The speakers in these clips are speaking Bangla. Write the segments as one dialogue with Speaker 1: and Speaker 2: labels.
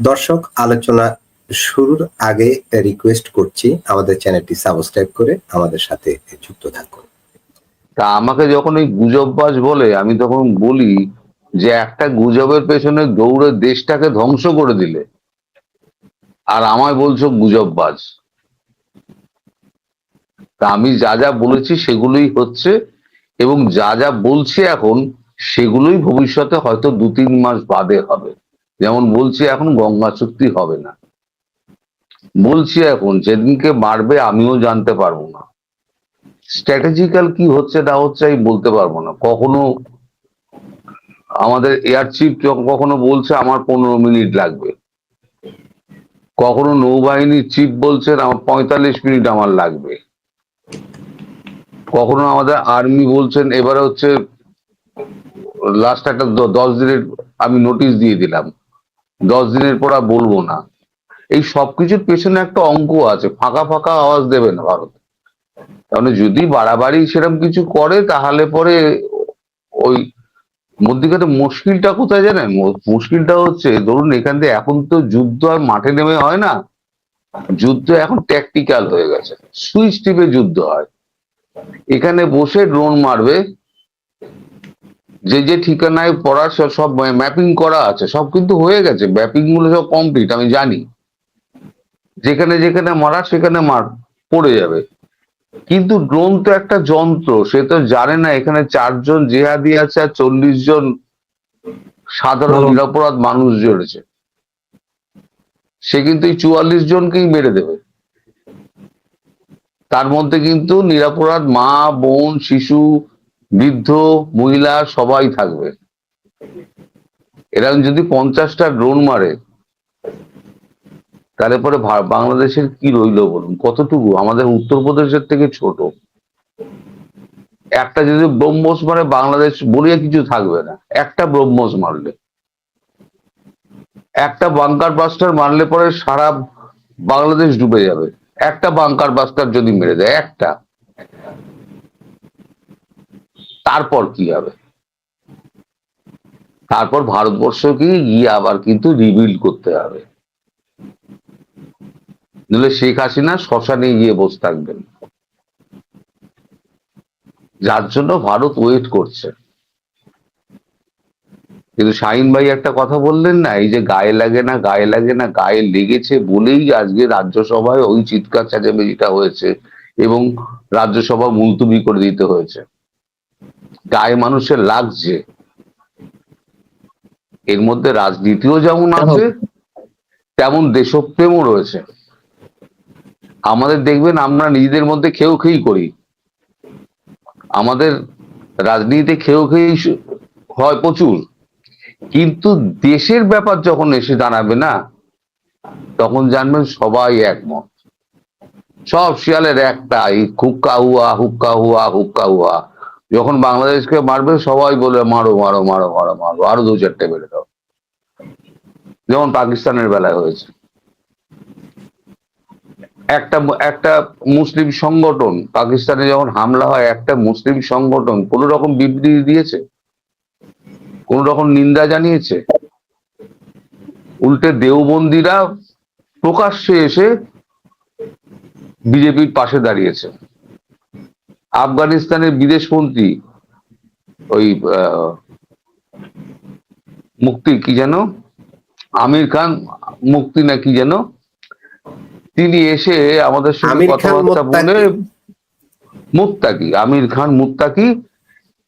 Speaker 1: দর্শক, আলোচনা শুরুর আগে রিকোয়েস্ট করছি আমাদের চ্যানেলটি সাবস্ক্রাইব করে আমাদের সাথে যুক্ত থাকুন।
Speaker 2: তা আমাকে যখন ওই গুজববাজ বলে, আমি তখন বলি যে একটা গুজবের পেছনে দৌড়ে দেশটাকে ধ্বংস করে দিলে। আর আমায় বলছো গুজববাজ তা আমি যা যা বলেছি সেগুলোই হচ্ছে এবং যা যা বলছি এখন, সেগুলোই ভবিষ্যতে হয়তো দু তিন মাস বাদে হবে। যেমন বলছি এখন গঙ্গা চুক্তি হবে না। বলছি এখন, যেদিনকে মারবে আমিও জানতে পারব না। স্ট্র্যাটেজিক্যাল কি হচ্ছে না হচ্ছে আমি বলতে পারব না। কখনো আমাদের এয়ার চিফ কখনো বলছে আমার পনেরো মিনিট লাগবে। কখনো নৌবাহিনীর চিফ বলছেন আমার পঁয়তাল্লিশ মিনিট আমার লাগবে। কখনো আমাদের আর্মি বলছেন এবারে হচ্ছে লাস্ট একটা দশ দিনের আমি নোটিশ দিয়ে দিলাম। দশ দিনের পর আর বলব না। এই সবকিছুর পেছনে একটা অঙ্ক আছে, ফাঁকা ফাঁকা আওয়াজ দেবে না ভারত। কারণ যদি বাড়াবাড়ি সেরকম কিছু করে, তাহলে পরে ওই মধ্যিখানে মুশকিলটা কোথায় জানেন? মুশকিলটা হচ্ছে, ধরুন এখান থেকে এখন তো যুদ্ধ আর মাঠে নেমে হয় না। যুদ্ধ এখন ট্যাকটিক্যাল হয়ে গেছে। সুইচ টিপে যুদ্ধ হয়। এখানে বসে ড্রোন মারবে যে যে ঠিকানায় পড়ার সব- ম্যাপিং করা আছে সব কিন্তু হয়ে গেছে। ম্যাপিংগুলো সব কমপ্লিট আমি জানি। যেখানে যেখানে মারা সেখানে মার পড়ে যাবে। কিন্তু ড্রোন তো একটা যন্ত্র সে তো জানে না এখানে চারজন জেহাদি আছে আর চল্লিশ জন সাধারণ নিরাপরাধ মানুষ জড়েছে। সে কিন্তু এই চুয়াল্লিশ জনকেই মেরে দেবে। তার মধ্যে কিন্তু নিরাপরাধ মা বোন শিশু বৃদ্ধ, মহিলা সবাই থাকবে। এরকম যদি পঞ্চাশটা ড্রোন মারে, তাহলে পরে বাংলাদেশের কি রইল বলুন? কতটুকু? আমাদের উত্তরপ্রদেশের থেকে ছোট। একটা যদি ব্রহ্মস মারে, বাংলাদেশ বলিয়া কিছু থাকবে না। একটা ব্রহ্মস মারলে। একটা বাংকার বাস্টার মারলে পরে সারা বাংলাদেশ ডুবে যাবে। একটা বাংকার বাস্টার যদি মেরে দেয়, একটা। তারপর কি হবে? তারপর ভারতবর্ষকে গিয়ে আবার কিন্তু রিবিল্ড করতে হবে। শেখ হাসিনা শ্মশানে গিয়ে বসে থাকবেন। যার জন্য ভারত ওয়েট করছে। কিন্তু শাহিন ভাই একটা কথা বললেন না, এই যে গায়ে লাগে না, গায়ে লাগে না, গায়ে লেগেছে বলেই আজকে রাজ্যসভায় ওই চিৎকার চেঁচামেচিটা হয়েছে এবং রাজ্যসভা মুলতুবি করে দিতে হয়েছে। গায়ে মানুষের লাগছে। এর মধ্যে রাজনীতিও যেমন আছে, তেমন দেশপ্রেমও রয়েছে। আমাদের দেখবেন, আমরা নিজেদের মধ্যে খেয়েও খেয়েই করি। আমাদের রাজনীতিতে খেয়েও খেয়েই হয় প্রচুর। কিন্তু দেশের ব্যাপার যখন এসে দাঁড়াবে না, তখন জানবেন সবাই একমত। সব শিয়ালের একটাই হুক্কা হুয়া হুক্কা হুয়া হুক্কা হুয়া। যখন বাংলাদেশকে মারবে, সবাই বলে মারো মারো মারো মারো মারো, আরও দু চারটে বেড়ে দাও। যেমন পাকিস্তানের বেলায় হয়েছে। একটা একটা মুসলিম সংগঠন, পাকিস্তানে যখন হামলা হয়, একটা মুসলিম সংগঠন কোন রকম বিবৃতি দিয়েছে? কোন রকম নিন্দা জানিয়েছে? উল্টে দেওবন্দিরা প্রকাশ্যে এসে বিজেপির পাশে দাঁড়িয়েছে। আফগানিস্তানের বিদেশমন্ত্রী ওই মুক্তি কি যেন? আমির খান মুক্তি না কি যেন? তিনি এসে আমাদের সঙ্গে কথাবার্তা বলে
Speaker 1: মুত্তাকি।
Speaker 2: মুত্তাকি আমির খান মুত্তাকি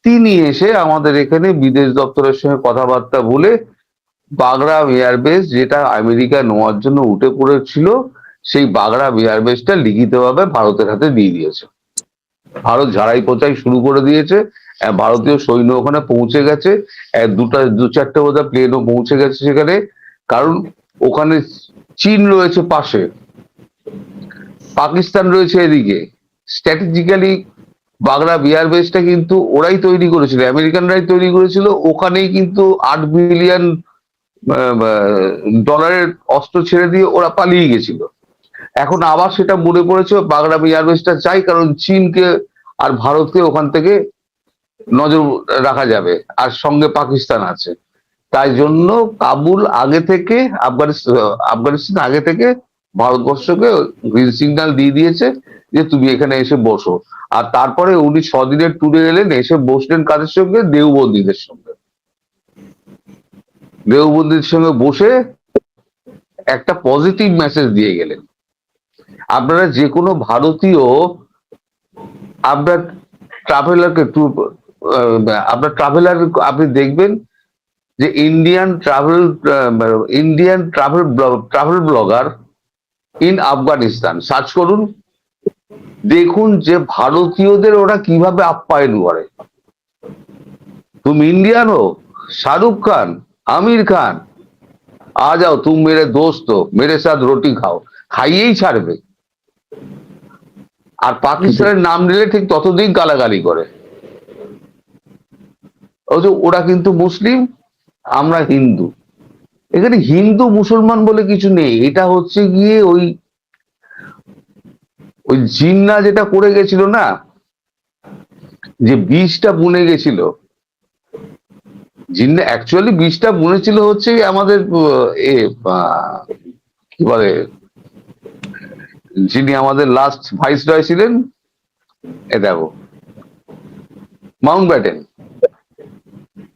Speaker 2: তিনি এসে আমাদের এখানে বিদেশ দপ্তরের সঙ্গে কথাবার্তা বলে বাগড়া এয়ারবেস যেটা আমেরিকা নেওয়ার জন্য উঠে পড়েছিল সেই বাগড়া এয়ারবেসটা লিখিতভাবে ভারতের হাতে দিয়ে দিয়েছে। ভারত ঝাড়াই পোচাই শুরু করে দিয়েছে। ভারতীয় সৈন্য ওখানে পৌঁছে গেছে। দুটা, দু চারটে বোধহয় প্লেনও পৌঁছে গেছে সেখানে। কারণ ওখানে চীন রয়েছে পাশে। পাকিস্তান রয়েছে এদিকে। স্ট্র্যাটেজিক্যালি বাগড়া বিয়ার বেসটা কিন্তু ওরাই তৈরি করেছিল, আমেরিকানরাই তৈরি করেছিল। ওখানেই কিন্তু আট বিলিয়ন ডলারের অস্ত্র ছেড়ে দিয়ে ওরা পালিয়ে গেছিল। এখন আবার সেটা মনে পড়েছে বাগড়া বিয়ার বেসটা চাই, কারণ চীনকে আর ভারতকে ওখান থেকে নজর রাখা যাবে, আর সঙ্গে পাকিস্তান আছে। তাই জন্য কাবুল আগে থেকে আফগানিস্তান আফগানিস্তান আগে থেকে ভারতবর্ষকে গ্রিন সিগন্যাল দিয়ে দিয়েছে যে তুমি এখানে এসে বসো। আর তারপরে উনি ছদিনের ট্যুরে এলেন, এসে বসলেন কাদের সঙ্গে? দেওবন্দীদের সঙ্গে। দেওবন্দীর সঙ্গে বসে একটা পজিটিভ মেসেজ দিয়ে গেলেন। আপনারা যে কোনো ভারতীয়, আপনার ট্রাভেলারকে আপনার ট্রাভেলার আপনি দেখবেন যে Indian travel Indian travel travel blogger in Afghanistan search করুন, দেখুন যে ভারতীয়দের ওরা কীভাবে আপ্যায়ন করে। তুমি ইন্ডিয়ান হো শাহরুখ খান, আমির খান, আ যাও, তুমি মেরে দোস্ত, মেরে সাথ রুটি খাও, খাইয়েই ছাড়বে। আর পাকিস্তানের নাম নিলে ঠিক ততদিন গালাগালি করে। ওরা কিন্তু মুসলিম, আমরা হিন্দু। এখানে হিন্দু মুসলমান বলে কিছু নেই। এটা হচ্ছে গিয়ে ওই ওই জিন্না যেটা করে গেছিল না, যে বীজটা বুনে গেছিল। জিন্না অ্যাকচুয়ালি বীজটা বুনেছিল হচ্ছে আমাদের, এ কি বলে যিনি আমাদের লাস্ট ভাইস রয় ছিলেন, এ দেখো Mountbatten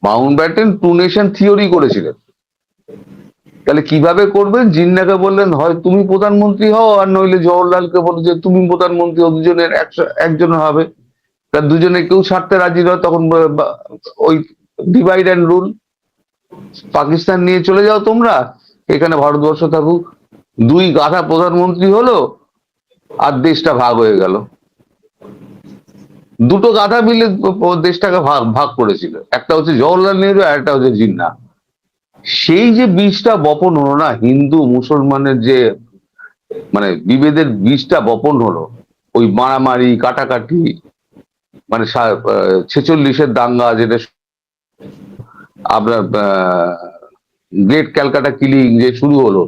Speaker 2: Mountbatten two nation theory করেছিলেন। তাহলে কীভাবে করবেন? জিন্নাকে বললেন, হয়, তুমি প্রধানমন্ত্রী হও, আর নইলে জওহরলালকে বলো যে, তুমি প্রধানমন্ত্রী হও, দুজনের একজন হবে। তার দুজনে কেউ ছাড়তে রাজি নয়, তখন ওই ডিভাইড অ্যান্ড রুল পাকিস্তান নিয়ে চলে যাও তোমরা, এখানে ভারতবর্ষ থাকুক। দুই গাধা প্রধানমন্ত্রী হলো আর দেশটা ভাগ হয়ে গেল। দুটো গাধা মিলে দেশটাকে ভাগ ভাগ করেছিল। একটা হচ্ছে জওহরলাল নেহরু আর একটা হচ্ছে জিন্না। সেই যে বীজটা বপন হলো না, হিন্দু, মুসলমানের যে মানে বিভেদের বীজটা বপন হলো, ওই মারামারি, কাটাকাটি মানে ছেচল্লিশের দাঙ্গা যেটা আপনার গ্রেট ক্যালকাটা কিলিং যে শুরু হলো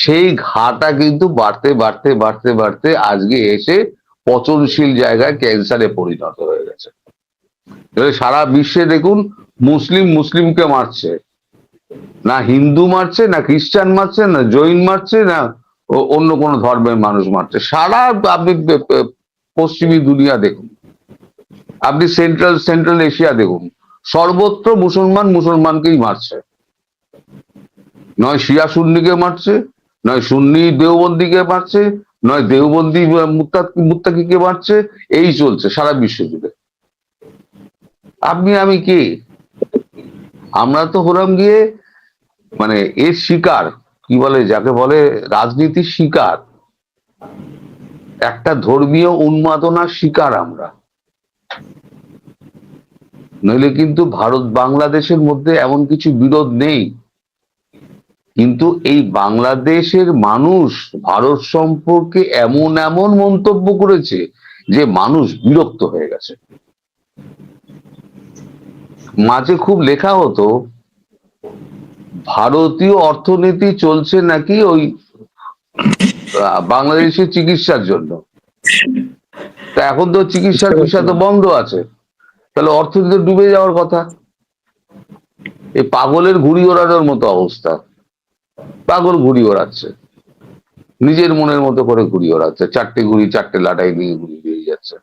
Speaker 2: সেই ঘাটা কিন্তু বাড়তে বাড়তে বাড়তে বাড়তে আজকে এসে পচনশীল জায়গায় ক্যান্সারে পরিণত হয়ে গেছে। সারা বিশ্বে দেখুন, মুসলিম মুসলিমকে মারছে। না হিন্দু মারছে, না খ্রিস্টান মারছে, না জৈন মারছে, না অন্য কোনো ধর্মের মানুষ মারছে। সারা আপনি পশ্চিমী দুনিয়া দেখুন। আপনি সেন্ট্রাল সেন্ট্রাল এশিয়া দেখুন। সর্বত্র মুসলমান মুসলমানকেই মারছে। নয় শিয়া সুন্নিকে মারছে, নয় সুন্নি দেওবন্দিকে মারছে, নয় দেওবন্দি মুত্তাকি মুত্তাকিকে মারছে, এই চলছে সারা বিশ্ব জুড়ে। আপনি, আমি কে? আমরা তো হলাম গিয়ে মানে এর শিকার, কি বলে, যাকে বলে রাজনীতির শিকার। একটা ধর্মীয় উন্মাদনার শিকার আমরা। নইলে কিন্তু ভারত বাংলাদেশের মধ্যে এমন কিছু বিরোধ নেই। কিন্তু এই বাংলাদেশের মানুষ ভারত সম্পর্কে এমন এমন মন্তব্য করেছে যে মানুষ বিরক্ত হয়ে গেছে। মাঝে খুব লেখা হতো, ভারতীয় অর্থনীতি চলছে নাকি ওই বাংলাদেশের চিকিৎসার জন্য? তা এখন তো চিকিৎসার বিষয় তো বন্ধ আছে। তাহলে অর্থনীতি ডুবে যাওয়ার কথা। এই পাগলের ঘুড়ি ওড়ানোর মতো অবস্থা। পাগল ঘুড়ি ওড়াচ্ছে। নিজের মনের মতো করে ঘুড়ি ওড়াচ্ছে। চারটে ঘুড়ি চারটে লাটাই নিয়ে ঘুড়ি বেরিয়ে যাচ্ছে।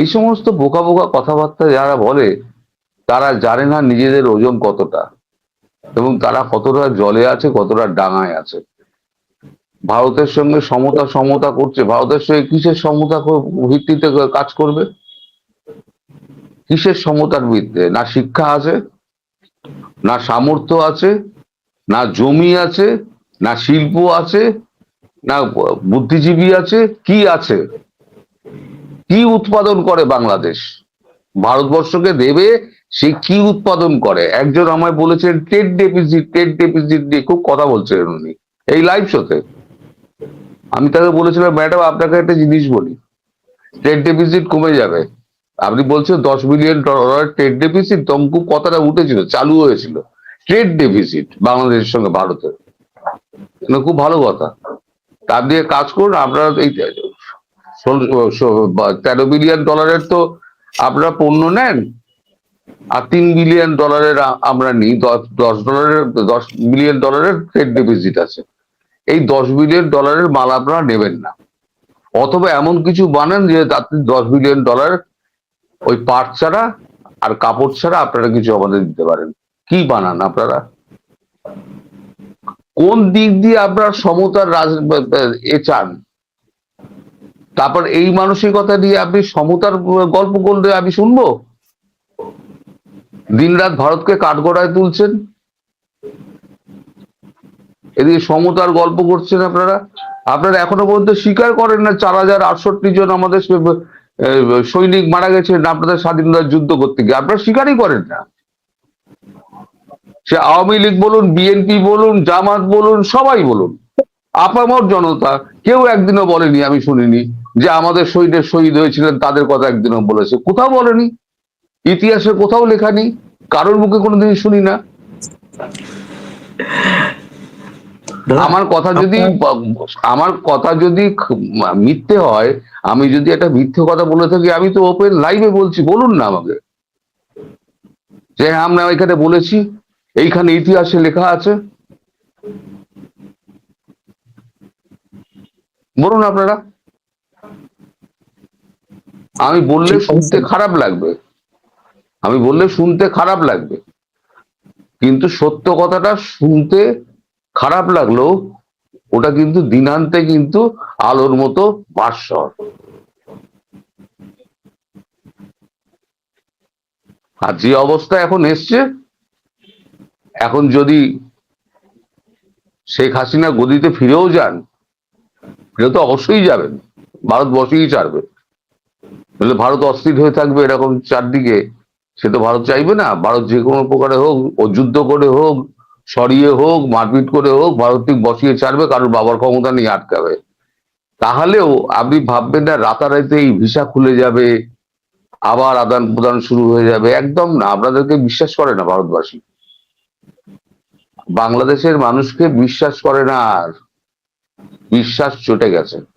Speaker 2: এই সমস্ত বোকা বোকা কথাবার্তা যারা বলে, তারা জানে না নিজেদের ওজন কতটা এবং তারা কতটা জলে আছে, কতটা ডাঙায় আছে। ভারতের সঙ্গে সমতা সমতা করছে। ভারতের সঙ্গে কিসের সমতা ভিত্তিতে কাজ করবে? কিসের সমতার ভিত্তিতে? না শিক্ষা আছে, না সামর্থ্য আছে না জমি আছে, না শিল্প আছে, না বুদ্ধিজীবী আছে, কি আছে? কি উৎপাদন করে বাংলাদেশ? ভারতবর্ষকে দেবে, সে কি উৎপাদন করে? একজন আমায় বলেছেন ট্রেড ডেপিজিট ট্রেড ডেপিজিট নিয়ে খুব কথা বলছিলেন উনি। এই লাইভ শোতে আমি তাকে বলেছিলাম, ম্যাডাম, আপনাকে একটা জিনিস বলি। ট্রেড ডেপিজিট কমে যাবে। আপনি বলছেন দশ মিলিয়ন ডলার ট্রেড ডেপিজিট তখন খুব কথাটা উঠেছিল? চালু হয়েছিল। ট্রেড ডেফিসিট বাংলাদেশের সঙ্গে ভারতের। খুব ভালো কথা। তার দিয়ে কাজ করুন, আপনারা এই তেরো বিলিয়ন ডলারের তো আপনারা পণ্য নেন, আর তিন বিলিয়ন ডলারের আমরা নিই। দশ ডলারের দশ বিলিয়ন ডলারের ট্রেড ডেফিসিট আছে। এই দশ বিলিয়ন ডলারের মাল আপনারা নেবেন না। অথবা এমন কিছু বানান যে তাতে দশ বিলিয়ন ডলার ওই পাট ছাড়া আর কাপড় ছাড়া আপনারা কিছু আমাদের দিতে পারেন। কি বানান আপনারা? কোন দিক দিয়ে আপনারা সমতার রাজ এ চান? তারপর এই মানসিকতা নিয়ে আপনি সমতার গল্প করলে আমি শুনব? দিনরাত ভারতকে কাঠগড়ায় তুলছেন? এদিকে সমতার গল্প করছেন আপনারা? আপনারা এখনও পর্যন্ত স্বীকার করেন না চার হাজার আটষট্টি জন আমাদের সৈনিক মারা গেছেন, আপনাদের স্বাধীনতার যুদ্ধ করতে গিয়ে? আপনারা স্বীকারই করেন না। সে আওয়ামী লীগ বলুন বিএনপি বলুন জামাত বলুন সবাই বলুন। আপামর জনতা কেউ একদিনও বলেনি আমি শুনিনি যে আমাদের শহীদের শহীদ হয়েছিলেন তাদের কথা একদিনও বলেছে। কোথাও বলেনি। ইতিহাসে কোথাও লেখা নেই কারোর মুখে কোনোদিন শুনি না। আমার কথা যদি আমার কথা যদি মিথ্যে হয় আমি যদি একটা মিথ্যে কথা বলে থাকি আমি তো ওপেন লাইভে বলছি বলুন না আমাকে। যে হ্যাঁ, আমরা এখানে বলেছি এইখানে ইতিহাসে লেখা আছে। বলুন আপনারা। আমি বললে শুনতে খারাপ লাগবে। আমি বললে শুনতে খারাপ লাগবে। কিন্তু সত্য কথাটা শুনতে খারাপ লাগলেও ওটা কিন্তু দিনান্তে কিন্তু আলোর মতো ভাস্বর আর যে অবস্থা এখন এসছে এখন যদি শেখ হাসিনা গদিতে ফিরেও যান, ফিরে তো অবশ্যই যাবেন। ভারত বসেই ছাড়বে। তাহলে ভারত অস্থির হয়ে থাকবে এরকম চারদিকে। সে তো ভারত চাইবে না। ভারত যে কোনো প্রকারে হোক, ও যুদ্ধ করে হোক, সরিয়ে হোক, মারপিট করে হোক, ভারত ঠিক বসিয়ে ছাড়বে কারোর বাবার ক্ষমতা নিয়ে আটকাবে তাহলেও আপনি ভাববেন না, রাতারাতি এই ভিসা খুলে যাবে, আবার আদান প্রদান শুরু হয়ে যাবে। একদম না। আপনাদেরকে বিশ্বাস করে না ভারতবাসী। বাংলাদেশের মানুষকে বিশ্বাস করে না আর। বিশ্বাস চটে গেছে।